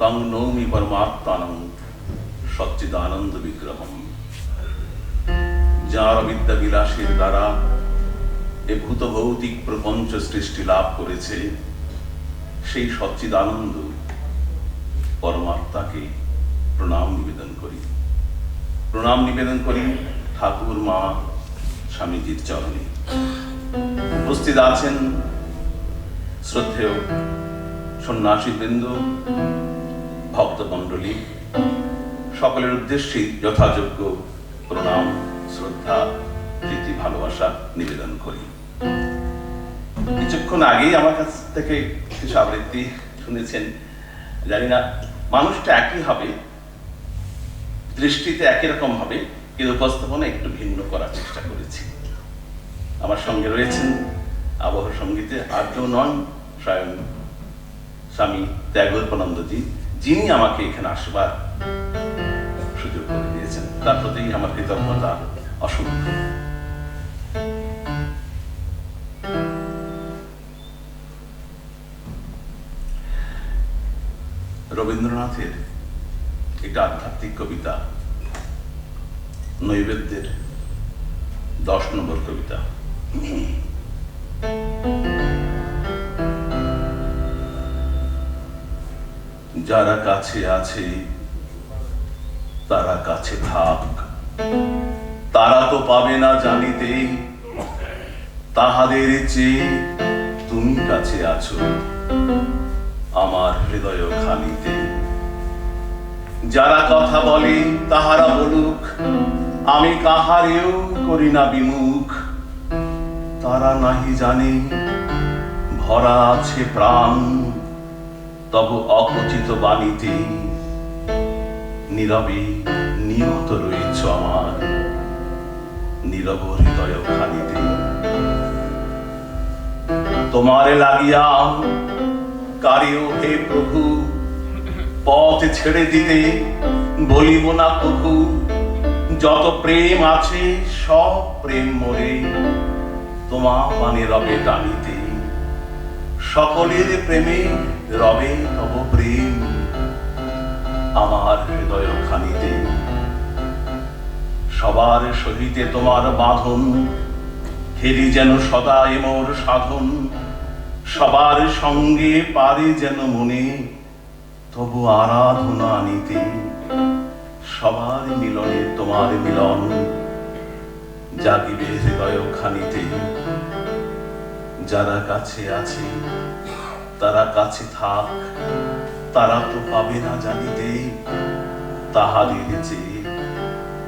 তং নৌমি পরমাত্মানং সচ্চিদানন্দ বিগ্রহম যার বিদ্যা বিলাসের দ্বারা এ ভূত ভৌতিক প্রপঞ্চ সৃষ্টি লাভ করেছে সেই সচ্চিদানন্দ পরমাত্মাকে প্রণাম নিবেদন করি। প্রণাম নিবেদন করি ঠাকুর মা স্বামীজির চরণে। উপস্থিত আছেন শ্রদ্ধেয় সন্ন্যাসী বৃন্দ ভক্তমণ্ডলী, সকলের উদ্দেশ্যে যথাযোগ্য প্রণাম, শ্রদ্ধা, প্রীতি, ভালোবাসা নিবেদন করি। কিছুক্ষণ আগেই আমার কাছ থেকে কিছু আবৃত্তি শুনেছেন। জানি না, মানুষটা একই হবে, দৃষ্টিতে একই রকম হবে, কিন্তু উপস্থাপনা একটু ভিন্ন করার চেষ্টা করেছি। আমার সঙ্গে রয়েছেন আবহ সঙ্গীতে আর্য নন, স্বয়ং স্বামী ত্যাগোরপানন্দজি যিনি আমাকে এখানে আসবার সুযোগ করে দিয়েছেন, তার প্রতি আমার কৃতজ্ঞতা অসংখ্য রবীন্দ্রনাথের একটা আধ্যাত্মিক কবিতা, নৈবেদ্যের দশ নম্বর কবিতা। যারা কাছে আছে, তারা কাছে থাক। তারা তো পাবে না জানিতে তাহাদের চেয়ে তুমি কাছে আছো, আমার হৃদয় খালিতে যারা কথা বলে, তাহারা বলুক, আমি কাহারেও করি না বিমুখ। তারা নাহি জানে, ভরা আছে প্রাণ। তব অকচিত বাণীতে নীরবে নিয়ত রয়েছ আমার নীরব হৃদয় খানিতে। তোমারে লাগিয়া কারিও হে প্রভু, পথ ছেড়ে দিতে বলিব না প্রভু, যত প্রেম আছে সব প্রেম মরে তোমা মানে রবে টানিতে। সকলের প্রেমে রবে তব প্রেম আমার হৃদয় খানিতে সবার সহিতে তোমার বাঁধন হেরি যেন সদা এমর সাধন। সবার সঙ্গে পারে যেন মনে, তবু আরাধনা নিতে। সবার মিলনে তোমার মিলন, জাগিবে হৃদয় খানিতে। যারা কাছে আছে তারা কাছে থাক, তারা তো পাবে না জানিতে। তাহাদের চেয়ে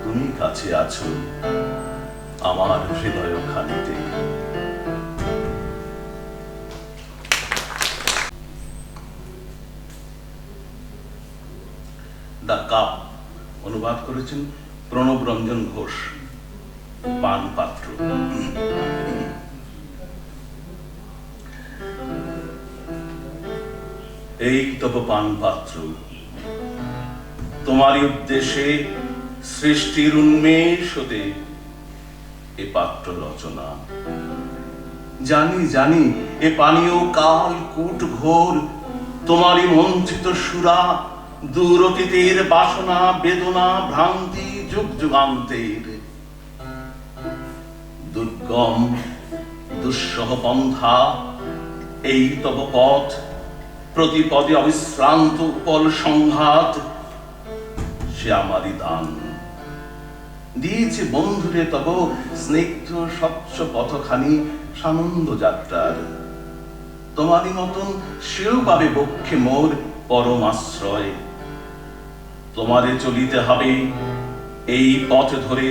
তুমি কাছে আছো আমার হৃদয় খানিতে। দ্য কাপ অনুবাদ করেছেন প্রণব রঞ্জন ঘোষ পান পাত্র এই তব পান পাত্র তোমারই উদ্দেশ্যে সৃষ্টির উন্মেষ হতে এ পাত্র রচনা। জানি জানি, এ পানীয় কাল কূট ঘোর, তোমারই মন্ত্রিত সুরা দূর অতীতের বাসনা, বেদনা, ভ্রান্তি, যুগ যুগান্তের। দুর্গম, দুঃসহ পন্থা, এই তব পথ প্রতি পদে অবিশ্রান্ত উপল সংঘাত, সে আমারই দান। দিয়েছে বন্ধুরে তব স্নিগ্ধ স্বচ্ছ পথখানি সানন্দ যাত্রার। তোমারই মতন সেও পাবে বক্ষে মোর পরম আশ্রয়। তোমারে চলিতে হবে এই পথ ধরে,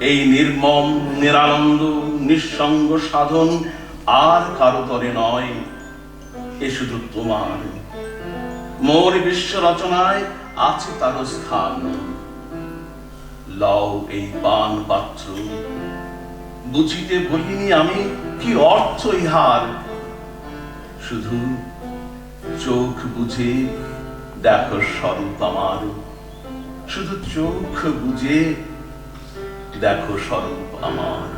এই নির্মম, নিরানন্দ, নিঃসঙ্গ সাধন আর কারও তরে নয়। এ শুধু তোমার। মোর বিশ্ব রচনায় আছে তার স্থান। লও এই পান পাত্র। বুঝিতে বলিনি আমি কি অর্থ ইহার? শুধু চোখ বুঝে দেখো স্বরূপ আমার। শুধু চোখ বুঝে দেখো স্বরূপ আমার।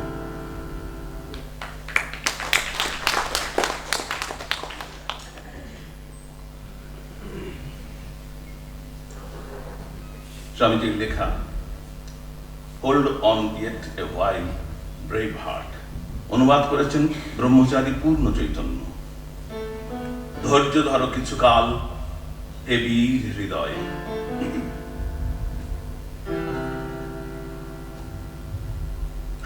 স্বামীজির লেখা hold on yet a while brave heart অনুবাদ করেছেন ব্রহ্মচারী পূর্ণ চৈতন্য। ধৈর্য ধরো কিছু কাল, হে বীর হৃদয়।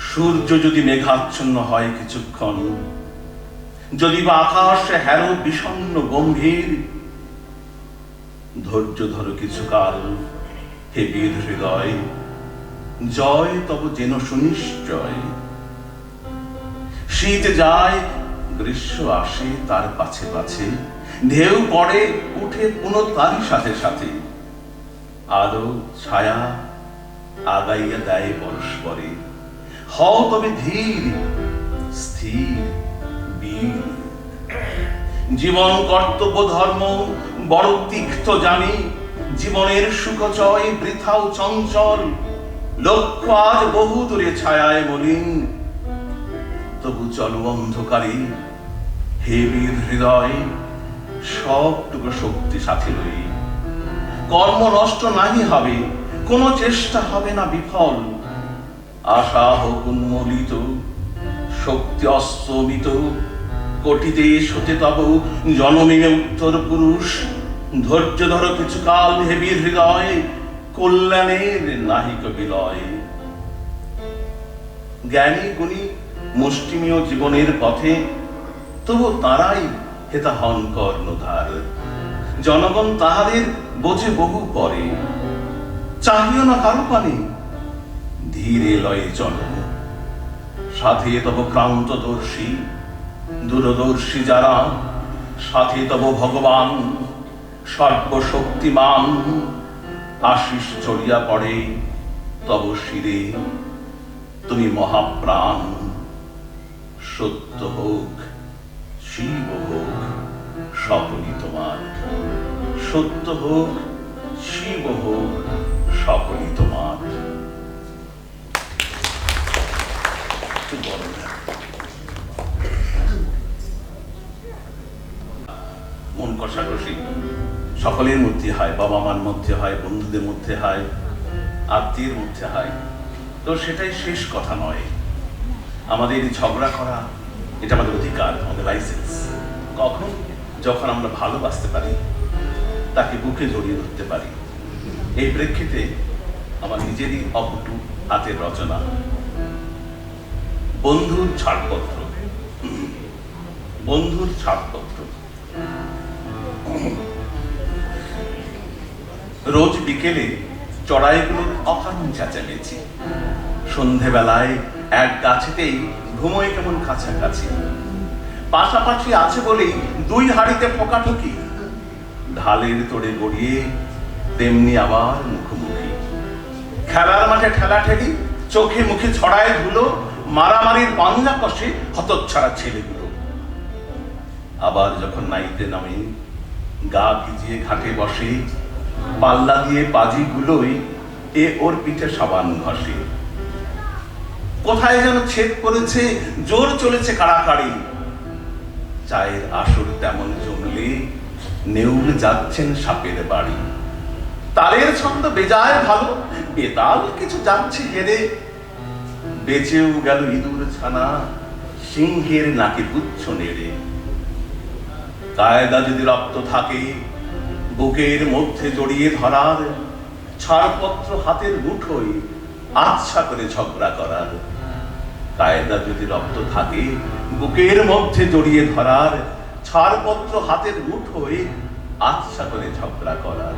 সূর্য যদি মেঘাচ্ছন্ন হয় কিছুক্ষণ, যদি বা আকাশে হ্যারো বিষণ্ণ গম্ভীর, ধৈর্য ধরো কিছু কাল হে বীর হৃদয়, জয় তব যেন সুনিশ্চয়। শীত যায়, গ্রীষ্ম আসে তার পাছে পাছে, ঢেউ পড়ে, উঠে পুনঃ তারই সাথে সাথে। আলো, ছায়া আগাইয়া দেয় পরস্পরে। হও তবে ধীর, স্থির, বীর। জীবন কর্তব্য ধর্ম, বড় তিক্ত জানি জীবনের সুখচয় বৃথাও চঞ্চল। লক্ষ্য আজ বহু দূরে ছায়ায় মলিন। তবু চলো অন্ধকারে, হে বীর হৃদয়, সবটুকু শক্তি সাথে লই কর্ম নষ্ট নাহি হবে, কোনো চেষ্টা হবে না বিফল। আশা হোক উন্মোলিত, শক্তি অস্তমিত কোটি দেশ হতে তব জনমিমে উত্তর পুরুষ। ধৈর্য ধরো কিছু কাল হেবি হৃদয়, কল্যাণের নাহিক বিলয় জ্ঞানী গুণী মুষ্টিমীয় জীবনের পথে তবু তারাই হেতা হন কর্ণধার জনগণ তাহাদের বোঝে বহু পরে। চাহিও না কারও পানে ধীরে লয়ে চল। সাথে তব ক্রান্তদর্শী, দূরদর্শী যারা, সাথে তব ভগবান। সর্বশক্তিমান। আশিস চড়িয়া পড়ে, তব শিরে। তুমি মহাপ্রাণ। সত্য হোক, শিব হোক, সকলই তোমার। সত্য হোক, শিব হোক, সকলই তোমার। মন কষাকষি। সকলের মধ্যে হয় বাবা মার মধ্যে হয়, বন্ধুদের মধ্যে হয়, আত্মীয়ের মধ্যে হয়। তো সেটাই শেষ কথা নয়। আমাদের ঝগড়া করা, এটা আমাদের অধিকার, আমাদের লাইসেন্স কখন যখন আমরা ভালোবাসতে পারি, তাকে বুকে জড়িয়ে ধরতে পারি। এই প্রেক্ষিতে আমার নিজেরই অপটু হাতের রচনা। বন্ধুর ছাড়পত্র। বন্ধুর ছাড়পত্র। রোজ বিকেলে চড়াইগুলোর অকারণ চেঁচামেচি সন্ধেবেলায় এক গাছেতেই ঘুমোয় কেমন কাছাকাছি। পাশাপাশি আছে বলেই দুই হাড়িতে ঠোকাঠুকি ঢালের তোড়ে গড়িয়ে তেমনি আবার মুখোমুখি। খেলার মাঠে ঠেলা ঠেলি, চোখে মুখে ছড়ায় ধুলো, মারামারির পাঞ্জা কষে হতচ্ছাড়া ছেলেগুলো। আবার যখন নাইতে নামে, গা ভিজিয়ে ঘাটে বসে পাল্লা দিয়ে পাজি গুলোই এ ওর পিঠে সাবান ঘষে। কোথায় যেন ছেদ করেছে, জোর চলেছে কাড়াকাড়ি। চায়ের আসর তেমন জমলে, নেউল যাচ্ছেন সাপের বাড়ি। তালের ছন্দ বেজায় ভালো বেতাল কিছু যাচ্ছে হেরে। বেঁচেও গেল ইঁদুর ছানা, সিংহের নাকে পুচ্ছ নেড়ে। কায়দা যদি রক্ত থাকে বুকের মধ্যে জড়িয়ে ধরার, ছাড়পত্র হাতের মুঠোয় আচ্ছা করে ঝগড়া করার। কায়দা যদি রক্ত থাকে, বুকের মধ্যে জড়িয়ে ধরার, ছাড়পত্র হাতের মুঠোয় আচ্ছা করে ঝগড়া করার।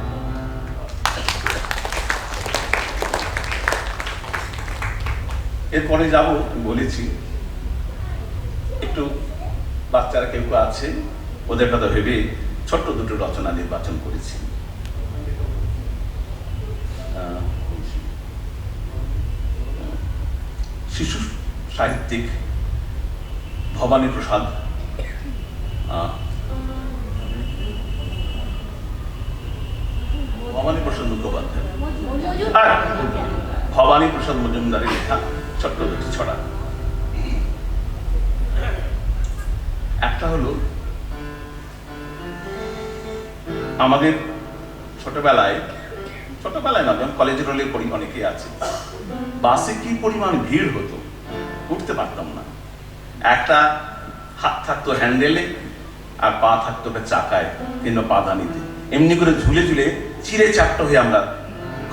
এরপরে যাব, বলেছি, একটু বাচ্চারা কেউ আছে, ওদের কথা ভেবে ছোট্ট দুটো রচনা নির্বাচন করেছি। শিশু সাহিত্যিক ভবানী প্রসাদ। ভবানী প্রসাদ মুখোপাধ্যায়। ভবানী প্রসাদ মজুমদারের লেখা ছোট্ট দুটি ছড়া। একটা হলো আমাদের ছোটবেলায় ছোটবেলায় না, যখন কলেজে রোলে পড়ি, অনেকেই আছে। বাসে কি পরিমাণ ভিড় হতো, উঠতে পারতাম না। একটা হাত থাকতো হ্যান্ডেলে আর পা থাকতো একটা চাকায় কিংবা পাদানিতে এমনি করে ঝুলে ঝুলে চিড়ে চারটা হয়ে আমরা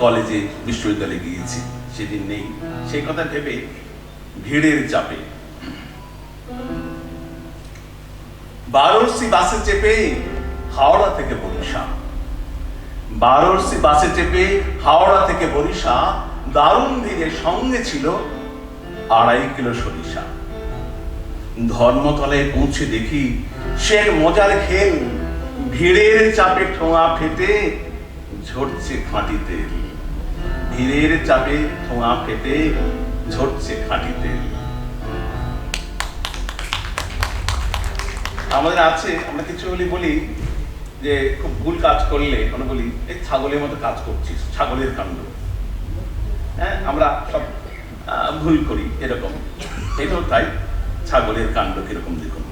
কলেজে বিশ্ববিদ্যালয়ে গিয়েছি। সেদিন নেই। সেই কথা ভেবে ভিড়ের চাপে। বারোসি বাসে চেপে হাওড়া থেকে বরিশা। বারোসি বাসে চেপে হাওড়া থেকে বরিশা দারুণ ভিড়ে সঙ্গে ছিল আড়াই কিলো সরিষা। ধর্মতলে পৌঁছে দেখি সে মজার খেল, ভিড়ের চাপে ঠোঁয়া ফেটে ঝরছে খাঁটি তেল। ভিড়ের চাপে ঠোঁয়া ফেটে ঝরছে খাঁটি তেল। আমাদের আছে, আমরা কিছু বলি যে খুব ভুল কাজ করলে আমরা বলি, এই ছাগলের মতো কাজ করছিস, ছাগলের কাণ্ড। হ্যাঁ আমরা সব ভুল করি এরকম। এটাও তাই, ছাগলের কাণ্ড কীরকম দেখুন।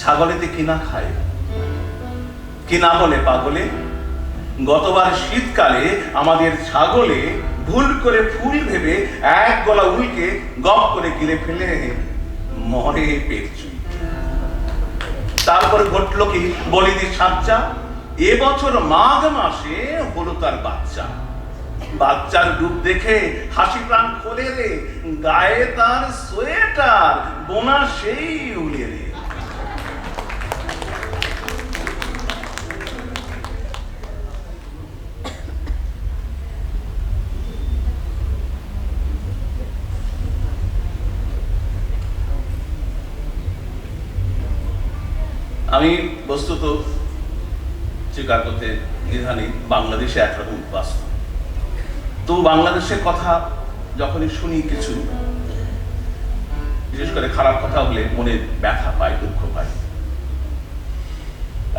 ছাগলেতে কিনা খায়? কিনা বলে পাগলে? গতবার শীতকালে আমাদের ছাগলে ভুল করে ফুল ভেবে এক গলা উলকে গপ করে গিলে ফেলে। মরে পেরেছি তারপরে ঘটলো কি? বলিদি সাচ্চা এবছর মাঘ মাসে হলো তার বাচ্চা। বাচ্চার ডুব দেখে হাসি প্রাণ খোলে রে, গায়ে তার সোয়েটার, বোনা সেই উলিয়ে রে বস্তুত করতে দ্বিধা বাংলাদেশে একরকম বাস্তব। তো বাংলাদেশের কথা যখনই শুনি কিছু, বিশেষ করে খারাপ কথা হলে মনে ব্যথা পাই দুঃখ পায়।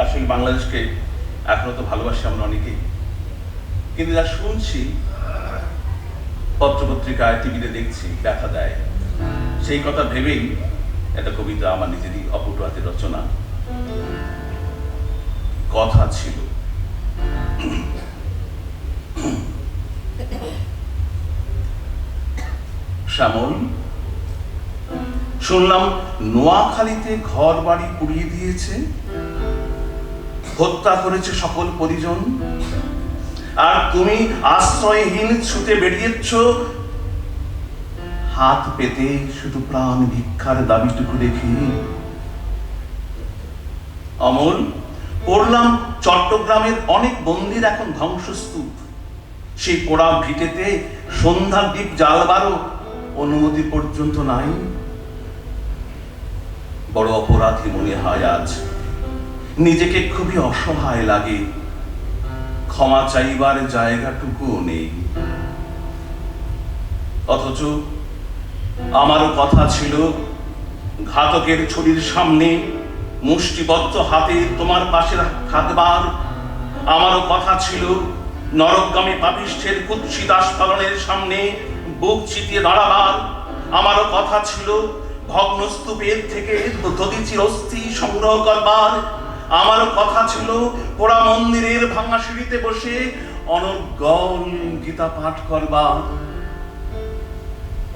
আসলে বাংলাদেশকে এখনও তো ভালোবাসি আমরা অনেকেই। কিন্তু যা শুনছি, পত্রপত্রিকায়, টিভিতে দেখছি, ব্যথা দেয়। সেই কথা ভেবেই একটা কবিতা আমার নিজেরই অপটু হাতের রচনা। কথা ছিল। শ্যামল, শুনলাম নোয়াখালীতে ঘর বাড়ি পুড়িয়ে দিয়েছে। হত্যা করেছে সকল পরিজন। আর তুমি আশ্রয়হীন ছুটে বেরিয়েছ। হাত পেতে শুধু প্রাণ ভিক্ষার দাবিটুকু রেখে অমল পড়লাম, চট্টগ্রামের অনেক মন্দির এখন ধ্বংসস্তূপ। সেই পোড়া ভিটেতে সন্ধ্যার দ্বীপ জ্বালবারও অনুমতি পর্যন্ত নাই। বড় অপরাধী মনে হয় আজ। নিজেকে খুবই অসহায় লাগে। ক্ষমা চাইবার জায়গাটুকুও নেই। অথচ আমারও কথা ছিল, ঘাতকের ছড়ির সামনে মুষ্টিবদ্ধ হাতে তোমার পাশে থাকবার। আমারও কথা ছিল, নরকগামী পাপিষ্ঠের কুৎসিত আস্ফালনের সামনে বুক চিতিয়ে দাঁড়াবার। আমারও কথা ছিল, ভগ্নস্তূপের থেকে দধিচির অস্থি সংগ্রহ করবার। আমারও কথা ছিল, পোড়া মন্দিরের ভাঙা সিঁড়িতে বসে অনর্গল গীতা পাঠ করবার।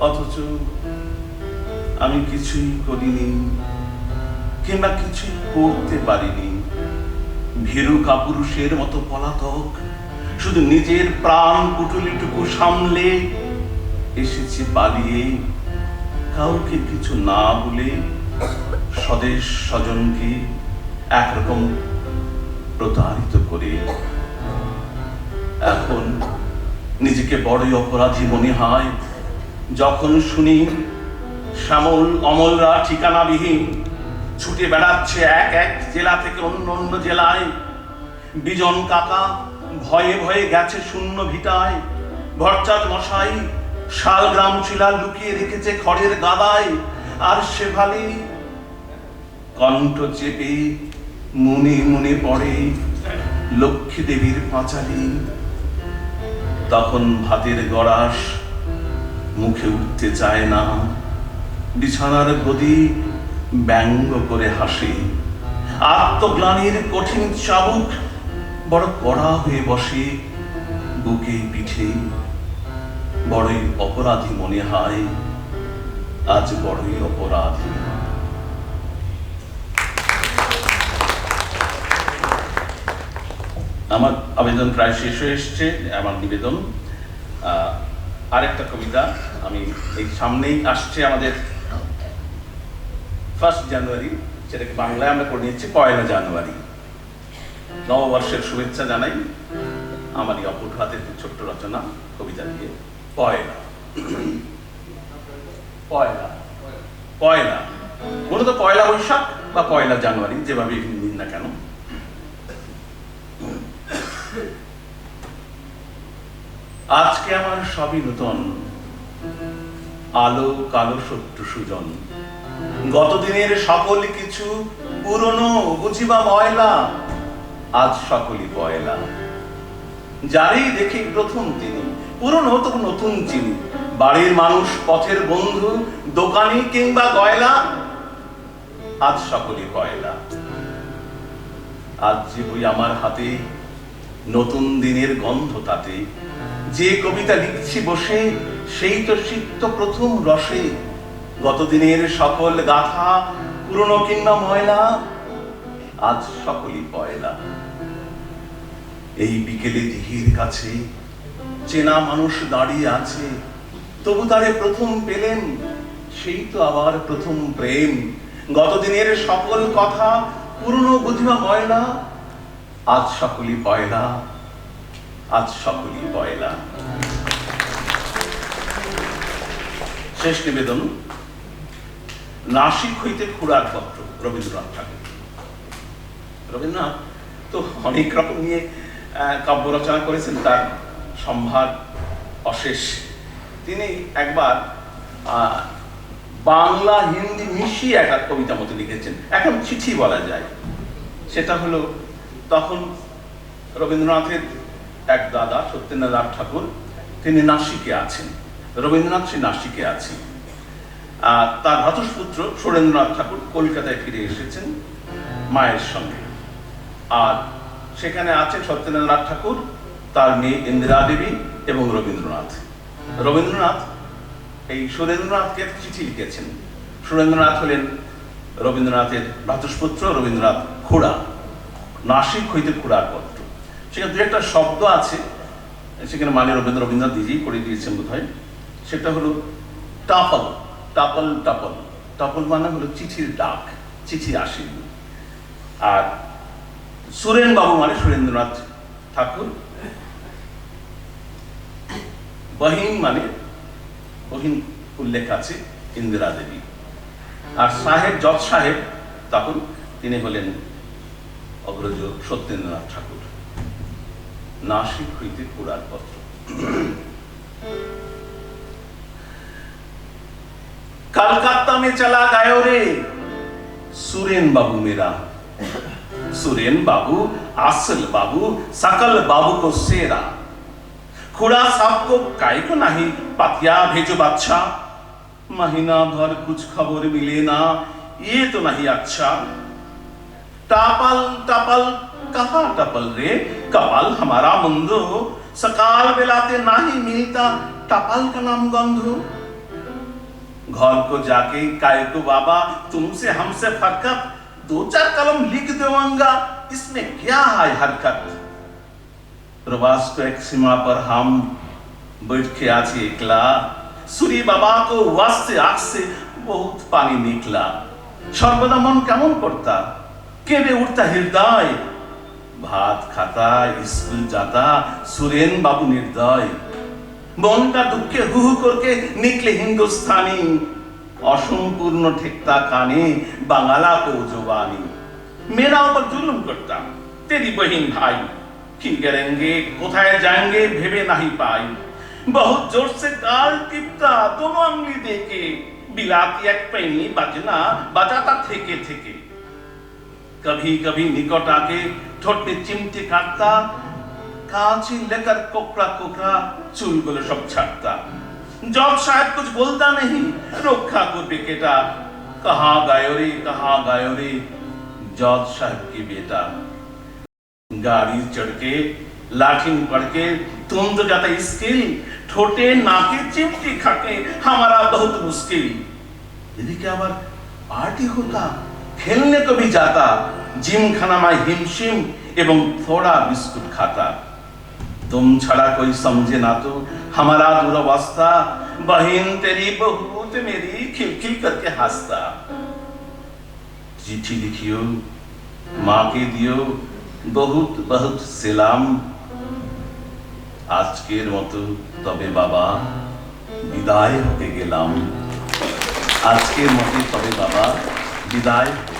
অথচ আমি কিছুই করিনি। কিংবা কিছুই করতে পারিনি। ভীরু কাপুরুষের মতো পলাতক, শুধু নিজের প্রাণ পুটুলিটুকু সামলে এসেছি পালিয়ে। কাউকে কিছু না বলে স্বদেশ স্বজনকে একরকম প্রতারিত করে। এখন নিজেকে বড়ই অপরাধী মনে হয়। যখন শুনি শ্যামল অমলরা ঠিকানাবিহীন ছুটে বেড়াচ্ছে এক এক জেলা থেকে অন্য অন্য জেলায়। বিজন কাকা ভয়ে ভয়ে গেছে শূন্য ভিটায়। ভরচাঁদ মশাই শালগ্রাম শিলা লুকিয়ে রেখেছে খড়ের গাদায়। আর শেফালি কণ্ঠ চেপে মনে মনে পড়ে লক্ষ্মী দেবীর পাঁচালি। তখন ভাতের গড়াস মুখে উঠতে চায় না। বিছানার গদি ব্যঙ্গ করে হাসে। আত্মগ্লানির কঠিন চাবুক বড় কড়া হয়ে বসে বুকে পিঠে। বড়ই অপরাধী মনে হয়, আজ বড়ই অপরাধী। আমার আবেদন প্রায় শেষ হয়ে এসছে, আমার নিবেদন। আরেকটা কবিতা আমি এই সামনেই আসছে আমাদের ফার্স্ট জানুয়ারি সেটাকে বাংলায় আমরা করে নিচ্ছি পয়লা জানুয়ারি নববর্ষের শুভেচ্ছা জানাই আমার এই অপুট হাতের ছোট্ট রচনা, কবিতা দিয়ে। পয়লা। পয়লা। পয়লা। মূলত পয়লা বৈশাখ বা পয়লা জানুয়ারি যেভাবে নিন না কেন। আজকে আমার সবই নূতন। আলো, কালো সত্য সুজন। গতদিনের সকল কিছু পুরনো বুঝিবা ময়লা, আজ সকলই পয়লা। যারই দেখি প্রথম তিনি, পুরনো তো নতুন চিনি বাড়ির মানুষ, পথের বন্ধু, দোকানি কিংবা গয়লা আজ সকলই পয়লা। আজ যে বই আমার হাতে, নতুন দিনের গন্ধ তাতে, যে কবিতা লিখছি বসে, সেই তো সিক্ত প্রথম রসে। গতদিনের সকল গাথা পুরনো কিংবা ময়লা, আজ সকলই পয়লা। এই বিকেলে দিঘির কাছে চেনা মানুষ দাঁড়িয়ে আছে, তবু তারে প্রথম পেলেন, সেই তো আবার প্রথম প্রেম। গতদিনের সকল কথা পুরনো বুঝিবা ময়লা, আজ সকলই পয়লা, আজ সকলই পয়লা। শেষ নিবেদন। নাসিক হইতে খুড়ার পত্র রবীন্দ্রনাথ ঠাকুর। রবীন্দ্রনাথ তো অনেক রকম নিয়ে কাব্য রচনা করেছেন, তার সম্ভার অশেষ। তিনি একবার বাংলা হিন্দি মিশিয়ে একটা কবিতা মতো লিখেছেন। এখন চিঠি বলা যায়। সেটা হলো, তখন রবীন্দ্রনাথের এক দাদা সত্যেন্দ্রনাথ ঠাকুর, তিনি নাসিকে আছেন। রবীন্দ্রনাথ সে নাসিকে আছেন। তার ভ্রাতুষ্পুত্র সুরেন্দ্রনাথ ঠাকুর কলকাতায় ফিরে এসেছেন মায়ের সঙ্গে। আর সেখানে আছেন সত্যেন্দ্রনাথ ঠাকুর, তার মেয়ে ইন্দিরা দেবী এবং রবীন্দ্রনাথ। রবীন্দ্রনাথ, এই সুরেন্দ্রনাথকে চিঠি লিখেছেন। সুরেন্দ্রনাথ হলেন রবীন্দ্রনাথের ভ্রাতুষ্পুত্র রবীন্দ্রনাথ খুড়া, নাসিক হইতে খুড়ার পত্র। সেখানে দু একটা শব্দ আছে, সেখানে মানে রবীন্দ্র রবীন্দ্রনাথ নিজেই করে দিয়েছেন বোধ হয় সেটা হলো টাপল টাপল টাপল টাপল মানে হলো চিঠির ডাক চিঠি আসেনি আর সুরেন বাবু মানে সুরেন্দ্রনাথ ঠাকুর। বহিন মানে বহিন উল্লেখ আছে ইন্দিরা দেবী। আর সাহেব, জজ সাহেব তখন তিনি হলেন অগ্রজ সত্যেন্দ্রনাথ ঠাকুর। নাসিক হইতে পুরার পত্র कलकत्ता में चला गयो रे। सुरेन बाबू मेरा। सुरेन बाबू, आसल बाबू, सकल बाबू को सेरा। खुड़ा साहब को काय को नहीं पतिया भेजो बादशाह। महीना भर कुछ खबर मिले ना, ये तो नहीं अच्छा। टापल, टपल, कहा टपल रे? कपाल हमारा मुंदो। सकाल बेलाते नहीं मिलता, टपल का नाम गंधो। घर को जाके काय को बाबा तुमसे हमसे फरकत दो चार कलम लिख दूंगा इसमें क्या है हरकत प्रवास को एक सीमा पर हम बैठ के आज एकला सूरी बाबा को वास से आग से बहुत पानी निकला সর্বদা মন কেমন করতা কেঁদে উঠতা হৃদয় ভাত খাতা স্কুল যাতা সুরেন বাবু নির্দয় বনটা দুঃখে হু হু করকে নিকলে হিন্দুস্থানি। অসম্পূর্ণ ঠেকতা কানে, বাঙালা কৌজবানি মেরা ওপর জুলুম করতাম তেরি বহিন ভাই। কি করেঙ্গে, কোথায় যাঙ্গে, ভেবে নাহি পাই। বহুত জোর সে গাল টিপতা তোম আঙ্গলি দেখে। বিলাতি এক পেনি বাজনা, বাজাতা থেকে থেকে। কভি কভি নিকটাকে আগে ঠোঁটে চিমটে কাটতা कांची लेकर कोकरा कोकरा চুলগুলো সব ছাড়তা জব সাহেব कुछ बोलता नहीं রক্ষা করবে কেটা? কাহা গায়রে কাহা গায়রে? जॉब साहब की बेटा गाड़ी चढ़ के লাঠিন পড়কে তুম তো যাতা স্কিল, ঠোঁটে নাকে চিমটি খাকে हमारा बहुत मुश्किल এদিকে আবার পার্টি হতাম খেলনে কবি যাতা, জিমখানামায় হিমশিম এবং থোড়া বিস্কুট খাতা। तुम छड़ा कोई समझे ना तो हमारा दुरावस्था बहन तेरी बहुत मेरी खिलखिल करके हंसता चिट्ठी लिखियो माँ के दियो বহুত বহুত সেলাম আজকের মতো তবে বাবা বিদায় হতে গেলাম আজকের মতো তবে বাবা বিদায় হতে